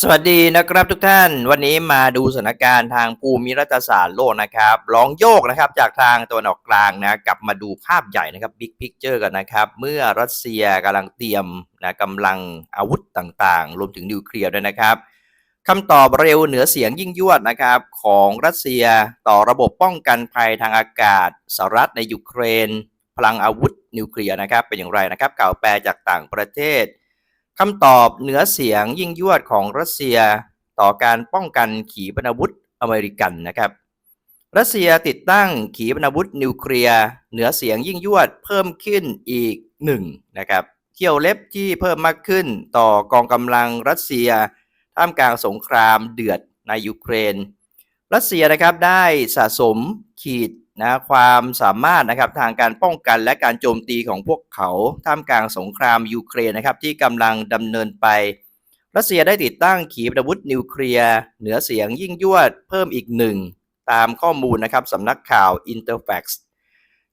สวัสดีนะครับทุกท่านวันนี้มาดูสถานการณ์ทางภูมิรัฐศาสตร์โลกนะครับลองโยกนะครับจากทางตะวันออกกลางนะกลับมาดูภาพใหญ่นะครับบิ๊กพิกเจอร์กันนะครับ เมื่อรัสเซียกำลังเตรียมนะกำลังอาวุธต่างๆ รวมถึงนิวเคลียร์ด้วยนะครับคำตอบเร็วเหนือเสียงยิ่งยวดนะครับ ของรัสเซียต่อระบบป้องกันภัยทางอากาศสหรัฐในยูเครน พลังอาวุธนิวเคลียร์นะครับเป็นอย่างไรนะครับกล่าวแปลจากต่างประเทศ คำตอบเหนือเสียงยิ่งยวดของรัสเซียต่อการป้องกันขีปนาวุธอเมริกันนะครับ รัสเซียติดตั้งขีปนาวุธนิวเคลียร์เหนือเสียงยิ่งยวดเพิ่มขึ้นอีกหนึ่งนะครับเขี้ยวเล็บที่เพิ่มมากขึ้นต่อกองกำลังรัสเซีย ท่ามกลางสงครามเดือดในยูเครน รัสเซียนะครับได้สะสมขีด นะความสามารถนะครับทางการป้องกันและการโจมตีของพวกเขาท่ามกลางสงครามยูเครนนะครับที่กำลังดำเนินไป รัสเซียได้ติดตั้งขีปนาวุธนิวเคลียร์เหนือเสียงยิ่งยวดเพิ่มอีกหนึ่งตามข้อมูลนะครับสำนักข่าว Interfax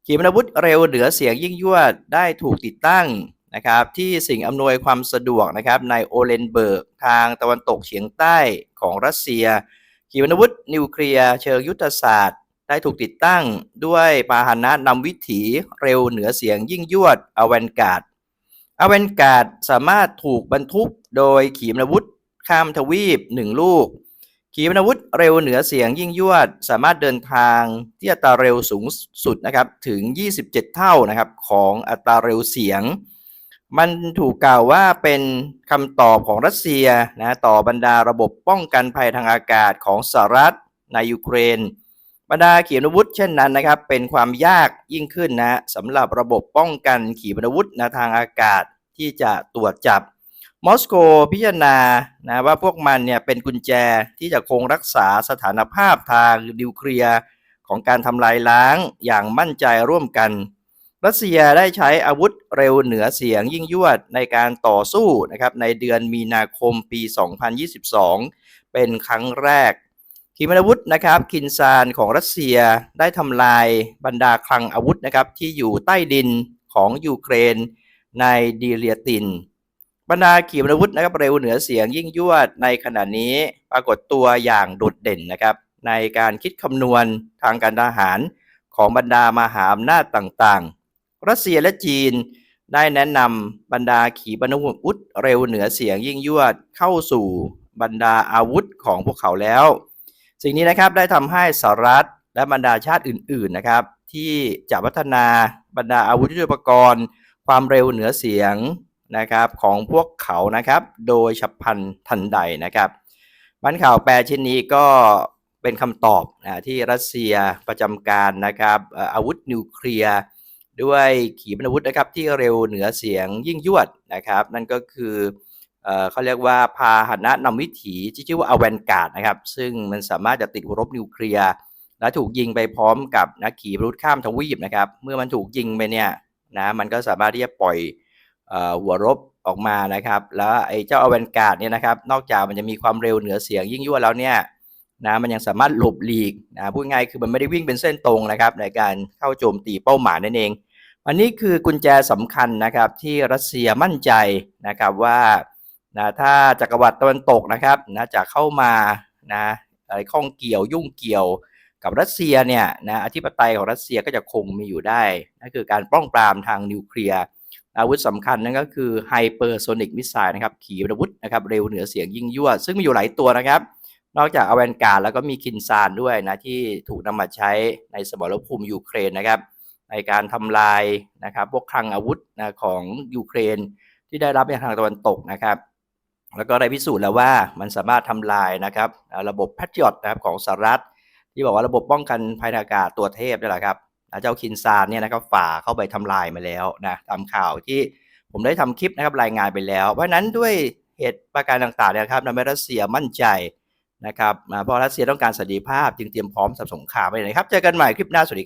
ขีปนาวุธเร็วเหนือเสียงยิ่งยวดได้ถูกติดตั้งนะครับที่สิ่งอำนวยความสะดวกนะครับในโอเลนเบิร์กทางตะวันตกเฉียงใต้ของรัสเซียขีปนาวุธนิวเคลียร์เชิงยุทธศาสตร์ ได้ถูกติดตั้งด้วยพาหนะนำวิถีเร็วเหนือเสียงยิ่งยวดอเวนการ์ดอเวนการ์ดสามารถถูกบรรทุกโดยขีปนาวุธข้ามทวีปหนึ่งลูก ขีปนาวุธเร็วเหนือเสียงยิ่งยวด สามารถเดินทางที่อัตราเร็วสูงสุดนะครับถึง 27 เท่านะครับของอัตราเร็วเสียง มันถูกกล่าวว่าเป็นคำตอบของรัสเซียนะต่อบรรดาระบบป้องกันภัยทางอากาศของสหรัฐในยูเครน บรรดาขีปนาวุธเช่นนั้นนะครับ เป็นความยากยิ่งขึ้นนะสำหรับระบบป้องกันขีปนาวุธนะทางอากาศที่จะตรวจจับ มอสโกพิจารณานะว่าพวกมันเนี่ยเป็นกุญแจที่จะคงรักษาสถานภาพทางนิวเคลียร์ของการทำลายล้างอย่างมั่นใจร่วมกัน รัสเซียได้ใช้อาวุธเร็วเหนือเสียงยิ่งยวดในการต่อสู้นะครับในเดือนมีนาคมปี 2022 เป็นครั้งแรก ขีปนาวุธนะครับคินซานของรัสเซียได้ทำลายบรรดาคลังอาวุธนะครับที่อยู่ใต้ดินของยูเครนในดีเลียติน บรรดาขีปนาวุธนะครับเร็วเหนือเสียงยิ่งยวดในขณะนี้ปรากฏตัวอย่างโดดเด่นนะครับในการคิดคำนวณทางการทหารของบรรดามหาอำนาจต่างๆ รัสเซียและจีนได้แนะนำบรรดาขีปนาวุธเร็วเหนือเสียงยิ่งยวดเข้าสู่บรรดาอาวุธของพวกเขาแล้ว สิ่งนี้นะครับได้ทำให้สหรัฐและบรรดาชาติอื่นๆนะครับ ที่จะพัฒนาบรรดาอาวุธยุทโธปกรณ์ ความเร็วเหนือเสียงนะครับของพวกเขานะครับ โดยฉับพลันทันใดนะครับบันข่าวแปลชิ้นนี้ก็เป็นคำตอบนะที่รัสเซียประจำการนะครับอาวุธนิวเคลียร์ด้วยขีปนาวุธนะครับที่เร็วเหนือเสียงยิ่งยวดนะครับ นั่นก็คือ เขาเรียกว่าพาหนะนำวิถีที่ชื่อว่าอเวนการ์ดนะครับ ซึ่งมันสามารถจะติดหัวรบนิวเคลียร์ และถูกยิงไปพร้อมกับนักขีปนาวุธข้ามทวีปนะครับ เมื่อมันถูกยิงไปเนี่ยนะมันก็สามารถที่จะปล่อยหัวรบออกมานะครับ แล้วไอ้เจ้าอเวนการ์ดเนี่ยนะครับ นอกจากมันจะมีความเร็วเหนือเสียงยิ่งยวดแล้วเนี่ยนะมันยังสามารถหลบหลีกนะพูดง่ายคือมันไม่ได้วิ่งเป็นเส้นตรงนะครับ ในการเข้าโจมตีเป้าหมายนั่นเอง อันนี้คือกุญแจสำคัญนะครับที่รัสเซียมั่นใจนะครับว่า นะถ้าจักรวรรดิตะวันตกนะครับนะจะเข้ามานะอะไรข้องเกี่ยวยุ่งเกี่ยวกับรัสเซียเนี่ยนะอธิปไตยของรัสเซียก็จะคงมีอยู่ได้นั่นคือการป้องปรามทางนิวเคลียร์อาวุธสำคัญนั่นก็คือไฮเปอร์โซนิกมิสไซล์นะครับขีปนาวุธนะครับเร็วเหนือเสียงยิ่งยวดซึ่งมีอยู่หลายตัวนะครับ นอกจากอเวนการ์แล้วก็มีคินซานด้วยนะที่ถูกนำมาใช้ในสมรภูมิยูเครนนะครับ ในการทำลายนะครับพวกคลังอาวุธนะของยูเครนที่ได้รับในทางตะวันตกนะครับ แล้วก็ได้พิสูจน์แล้วว่ามันสามารถทำลายนะครับระบบ Patriot นะครับของสหรัฐ ที่บอกว่าระบบป้องกันภัยทางอากาศตัวเทพนี่แหละครับเจ้าคินซานเนี่ยนะครับฝ่าเข้าไปทำลายมาแล้วนะตามข่าวที่ผมได้ทำคลิปนะครับรายงานไปแล้ว เพราะนั้นด้วยเหตุประการต่างๆนะครับทำให้รัสเซียมั่นใจนะครับเพราะรัสเซียต้องการสันติภาพจึงเตรียมพร้อมสำหรับสงครามไปเลยครับเจอกันใหม่คลิปหน้าสวัสดี